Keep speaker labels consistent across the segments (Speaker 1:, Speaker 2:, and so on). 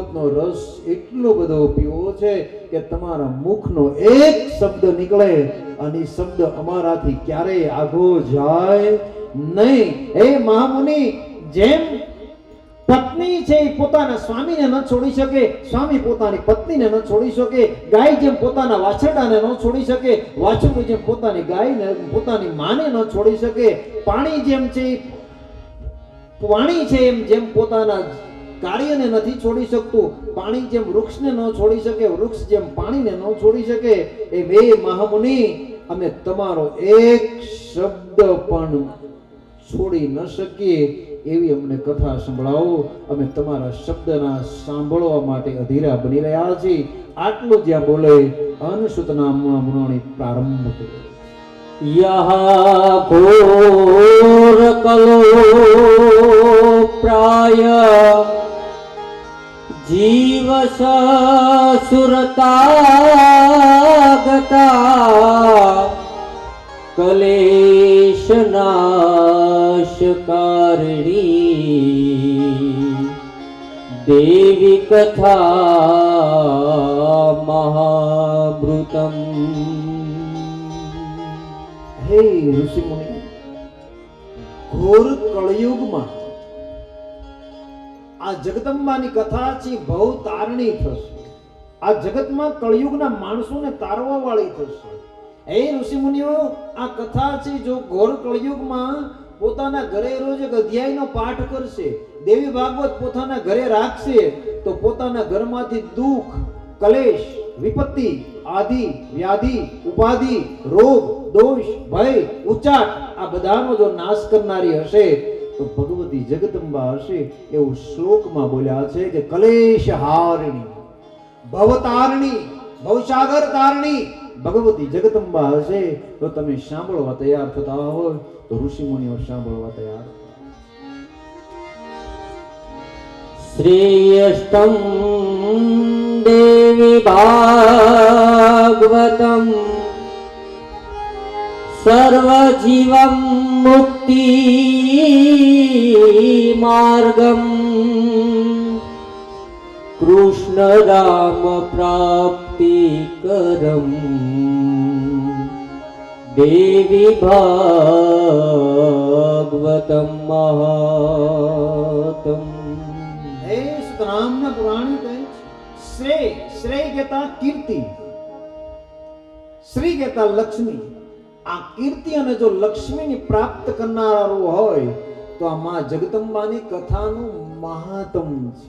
Speaker 1: ભાગવતનો રસ એટલો બધો પીવો છે કે તમારા મુખનો એક શબ્દ નીકળે અને શબ્દ અમારાથી ક્યારેય આગો જાય નહીં. હે મહામુનિ, જેમ પત્ની છે એ પોતાના સ્વામીને ન છોડી શકે, સ્વામી પોતાની પત્નીને ન છોડી શકે, ગાય જેમ પોતાના વાછરડાને ન છોડી શકે, વાછરડું જેમ પોતાની ગાયને, પોતાની માને ન છોડી શકે, પાણી જેમ છે પાણી છે એમ જેમ પોતાના કાર્યને નથી છોડી શકતું. પાણી જેમ વૃક્ષને ન છોડી શકે, વૃક્ષ જેમ પાણીને ન છોડી શકે, એ બે મહામુનિ, અમે તમારો એક શબ્દ પણ છોડી ન શકીએ એવી અમને કથા સંભળાવો. અમે તમારા શબ્દના સાંભળવા માટે અધીરા બની રહ્યા છીએ. આટલું જ્યાં બોલે અનસુત નામના પ્રારંભ કર્યો.
Speaker 2: યહ કલો પ્રાય જીવ સુરતા કલેશ નાશ કારણી દેવી કથા મહાભૃતમ
Speaker 1: હે ઋષિ મુનિ ઘોર કળયુગમાં આ જગદંબાની કથા છે, બહુ તારણી થશે. આ જગતમાં કળયુગના માણસોને તારવા વાળી થશે. હે ઋષિ મુનિઓ, આ કથા છે, જો ઘોર કળયુગમાં પોતાના ઘરે રોજ એક અધ્યાયનો પાઠ કરશે, દેવી ભાગવત પોતાના ઘરે રાખશે, તો પોતાના ઘરમાંથી દુઃખ, કલેશ, વિપત્તિ આદિ વ્યાધિ, ઉપાધિ, રોગ, દોષ, ભય, ઉચાટ આ બધાનો જો નાશ કરનારી હશે તો ભગવતી જગદંબા હશે એવું શ્લોકમાં બોલ્યા છે કે કલેશ હારણી ભવતારણી ભવસાગર તારણી ભગવતી જગદંબા હશે. તો તમે સાંભળવા તૈયાર થતા હોય તો ઋષિ મુનિઓ સાંભળવા તૈયાર
Speaker 2: સર્વજીવમ મુક્તિ માર્ગમ કૃષ્ણ રામ પ્રાપ્તિ કરમ દેવી ભાગવતમ મહાતમ
Speaker 1: હે સુતરામના પુરાણ કહે શ્રેય શ્રેય કહેતા કીર્તિ શ્રી કહેતા લક્ષ્મી આ કીર્તિ અને જો લક્ષ્મીની પ્રાપ્ત કરનારું હોય, તો આ માં જગદંબાની કથાનું મહાત્મ છે.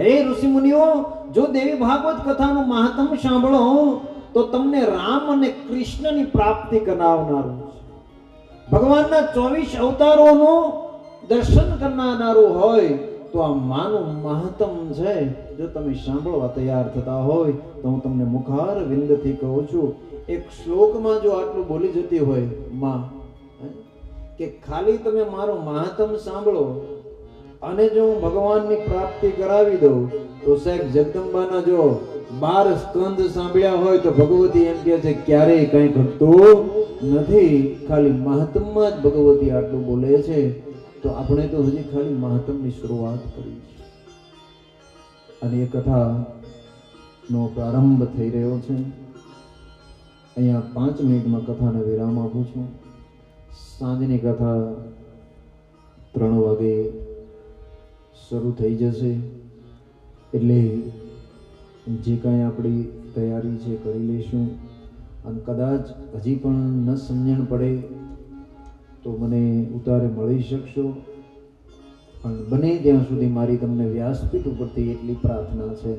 Speaker 1: હે ઋષિ મુનિઓ, જો દેવી ભાગવત કથાનું મહાત્મ સાંભળો, તો તમને રામ અને કૃષ્ણની પ્રાપ્તિ કરાવનારું છે. ભગવાનના ચોવીસ અવતારોનું દર્શન કરનારું હોય તો આ માનું મહત્તમ છે. જો તમે સાંભળવા તૈયાર થતા હોય, તો હું તમને મુખાર વિંદથી કહું છું, એક શ્લોકમાં જો આટલું બોલી જતી હોય, માં કે ખાલી તમે મારું મહાત્મ સાંભળો, અને જો હું ભગવાનની પ્રાપ્તિ કરાવી દઉં, તો સાહેબ જગદંબાના જો બાર સ્કંદ સાંભળ્યા હોય, તો ભગવતી એમ કહે છે, ક્યારેય કંઈ ઘટતું નથી. ખાલી મહત્તમમાં જ ભગવતી આટલું બોલે છે. તો આપણે તો હજી ખાલી મહાત્મની શરૂઆત કરી છે. અને એ કથાનો પ્રારંભ થઈ રહ્યો છે. અહીંયા પાંચ મિનિટમાં કથાને વિરામ આપું છું. સાંજની કથા ત્રણ વાગે શરૂ થઈ જશે. એટલે જે કાંઈ આપણી તૈયારી છે કરી લઈશું. અને કદાચ હજી પણ ન સમજણ પડે તો મને ઉતારે મળી શકશો. પણ બને ત્યાં સુધી મારી તમને વ્યાસપીઠ ઉપરથી એટલી પ્રાર્થના છે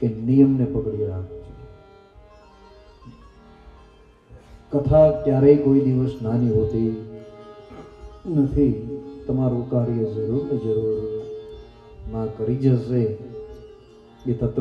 Speaker 1: કે નિયમને પકડી રાખજો. કથા ક્યારેય કોઈ દિવસ નાની હોતી નથી. તમારું કાર્ય જરૂર ને જરૂર. માં કરી જશે. એ તત્વ